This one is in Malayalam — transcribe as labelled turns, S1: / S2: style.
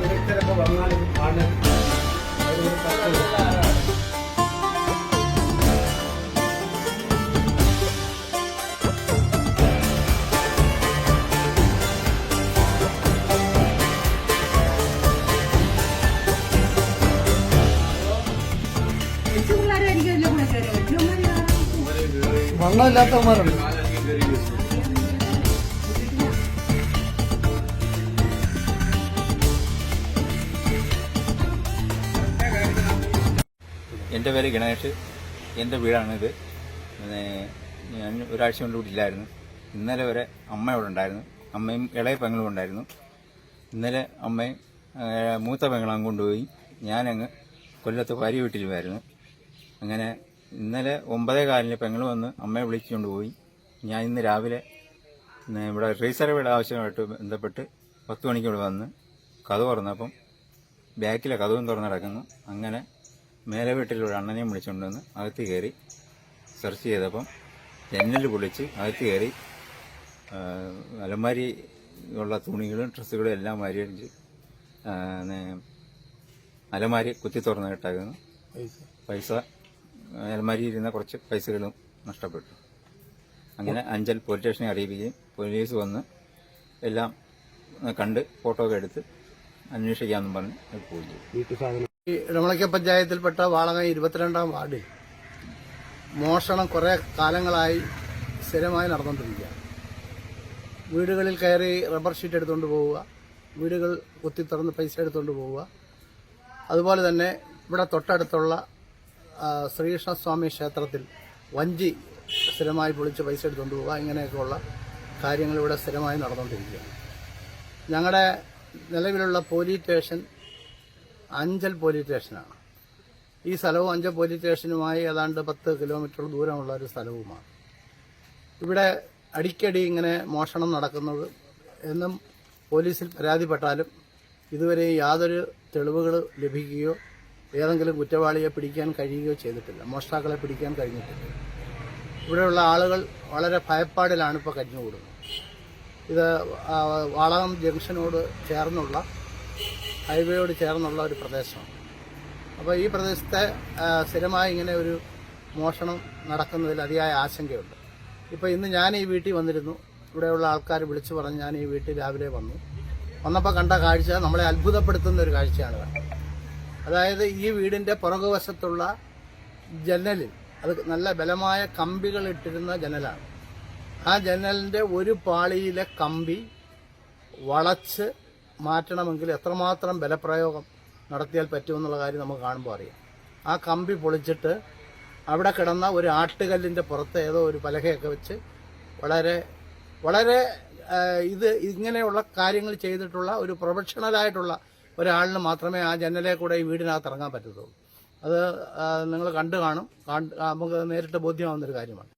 S1: വിദഗ്ധരൊക്കെ വന്നാലും ആണ് വണ്ണമില്ലാത്തവന്മാരുണ്ട്.
S2: എന്റെ പേര് ഗണേഷ്. എന്റെ വീടാണിത്. ഞാൻ ഒരാഴ്ച കൊണ്ട് വീട്ടിലായിരുന്നു ഇന്നലെ വരെ അമ്മ ഇവിടെ ഉണ്ടായിരുന്നു. അമ്മയും ഇളയ പെങ്ങളും ഉണ്ടായിരുന്നു. ഇന്നലെ അമ്മയും മൂത്ത പെങ്ങളും കൊണ്ടുപോയി. ഞാനങ്ങ് കൊല്ലത്ത് ഭാര്യ വീട്ടിലുമായിരുന്നു അങ്ങനെ ഇന്നലെ ഒമ്പതേ കാലിന് പെങ്ങൾ വന്ന് അമ്മയെ വിളിച്ചുകൊണ്ട് പോയി. ഞാൻ ഇന്ന് രാവിലെ ഇവിടെ റീസർവേഡ് ആവശ്യമായിട്ട് ബന്ധപ്പെട്ട് പത്ത് മണിക്ക് ഇവിടെ വന്ന് കഥ തുറന്നപ്പം ബാക്കിലെ കഥവും തുറന്ന് കിടക്കുന്നു അങ്ങനെ മേലെ വീട്ടിലൊരു അണ്ണനെയും വിളിച്ചുകൊണ്ട് വന്ന് അകത്ത് കയറി സെർച്ച് ചെയ്തപ്പം ജനൽ പൊളിച്ച് അകത്ത് കയറി അലമാരി ഉള്ള തുണികളും ഡ്രസ്സുകളും എല്ലാം വാരിയടിച്ച് അടിച്ച് അലമാരി കുത്തി തുറന്ന് കിട്ടാക്കുന്നു പൈസ അലമാരി ഇരുന്ന കുറച്ച് പൈസകളും നഷ്ടപ്പെട്ടു. അങ്ങനെ അഞ്ചൽ പോലീസ് സ്റ്റേഷനെ അറിയിക്കുകയും പോലീസ് വന്ന് എല്ലാം കണ്ട് ഫോട്ടോ ഒക്കെ എടുത്ത് അന്വേഷിക്കാമെന്നും പറഞ്ഞ് പോയി
S1: ഇടമളയ്ക്ക പഞ്ചായത്തിൽപ്പെട്ട വാളങ്ങ ഇരുപത്തിരണ്ടാം വാർഡിൽ മോഷണം കുറേ കാലങ്ങളായി സ്ഥിരമായി നടന്നുകൊണ്ടിരിക്കുകയാണ്. വീടുകളിൽ കയറി റബ്ബർ ഷീറ്റ് എടുത്തുകൊണ്ട് പോവുക വീടുകൾ കുത്തി തുറന്ന് പൈസ എടുത്തുകൊണ്ട് പോവുക. അതുപോലെ തന്നെ ഇവിടെ തൊട്ടടുത്തുള്ള ശ്രീകൃഷ്ണസ്വാമി ക്ഷേത്രത്തിൽ വഞ്ചി സ്ഥിരമായി പൊളിച്ച് പൈസ എടുത്തുകൊണ്ട് പോവുക. ഇങ്ങനെയൊക്കെയുള്ള കാര്യങ്ങൾ ഇവിടെ സ്ഥിരമായി നടന്നുകൊണ്ടിരിക്കുകയാണ്. ഞങ്ങളുടെ നിലവിലുള്ള പോലീസ് സ്റ്റേഷൻ അഞ്ചൽ പോലീസ് സ്റ്റേഷനാണ് ഈ സ്ഥലവും അഞ്ചൽ പോലീസ് സ്റ്റേഷനുമായി ഏതാണ്ട് പത്ത് കിലോമീറ്റർ ദൂരമുള്ള ഒരു സ്ഥലവുമാണ്. ഇവിടെ അടിക്കടി ഇങ്ങനെ മോഷണം നടക്കുന്നത് എന്നും പോലീസിൽ പരാതിപ്പെട്ടാലും ഇതുവരെ യാതൊരു തെളിവുകൾ ലഭിക്കുകയോ ഏതെങ്കിലും കുറ്റവാളിയെ പിടിക്കാൻ കഴിയുകയോ ചെയ്തിട്ടില്ല. മോഷ്ടാക്കളെ പിടിക്കാൻ കഴിഞ്ഞിട്ടില്ല. ഇവിടെയുള്ള ആളുകൾ വളരെ ഭയപ്പാടിലാണ് ഇപ്പോൾ കഴിഞ്ഞുകൂടുന്നത് ഇത് വാളകം ജംഗ്ഷനോട് ചേർന്നുള്ള ഹൈവേയോട് ചേർന്നുള്ള ഒരു പ്രദേശമാണ്. അപ്പോൾ ഈ പ്രദേശത്തെ സ്ഥിരമായി ഇങ്ങനെ ഒരു മോഷണം നടക്കുന്നതിൽ അതിയായ ആശങ്കയുണ്ട്. ഇപ്പോൾ ഇന്ന് ഞാൻ ഈ വീട്ടിൽ വന്നിരുന്നു. ഇവിടെയുള്ള ആൾക്കാർ വിളിച്ചു പറഞ്ഞ് ഞാൻ ഈ വീട്ടിൽ രാവിലെ വന്നു. വന്നപ്പോൾ കണ്ട കാഴ്ച നമ്മളെ അത്ഭുതപ്പെടുത്തുന്ന ഒരു കാഴ്ചയാണ്. കണ്ടത് അതായത് ഈ വീടിന്റെ പുറകുവശത്തുള്ള ജനലിൽ അത് നല്ല ബലമായ കമ്പികൾ ഇട്ടിരുന്ന ജനലാണ്. ആ ജനലിന്റെ ഒരു പാളിയിലെ കമ്പി വളച്ച് മാറ്റണമെങ്കിൽ എത്രമാത്രം ബലപ്രയോഗം നടത്തിയാൽ പറ്റുമെന്നുള്ള കാര്യം നമുക്ക് കാണുമ്പോൾ അറിയാം. ആ കമ്പി പൊളിച്ചിട്ട് അവിടെ കിടന്ന ഒരു ആട്ടുകല്ലിന്റെ പുറത്ത് ഏതോ ഒരു പലകയൊക്കെ വെച്ച് വളരെ വളരെ ഇത് ഇങ്ങനെയുള്ള കാര്യങ്ങൾ ചെയ്തിട്ടുള്ള ഒരു പ്രൊഫഷണലായിട്ടുള്ള ഒരാളിന് മാത്രമേ ആ ജനലെ കൂടെ ഈ വീടിനകത്ത് ഇറങ്ങാൻ പറ്റത്തുള്ളൂ. അത് നിങ്ങൾ കണ്ടു കാണും. നമുക്ക് നേരിട്ട് ബോധ്യമാവുന്നൊരു കാര്യമാണ്.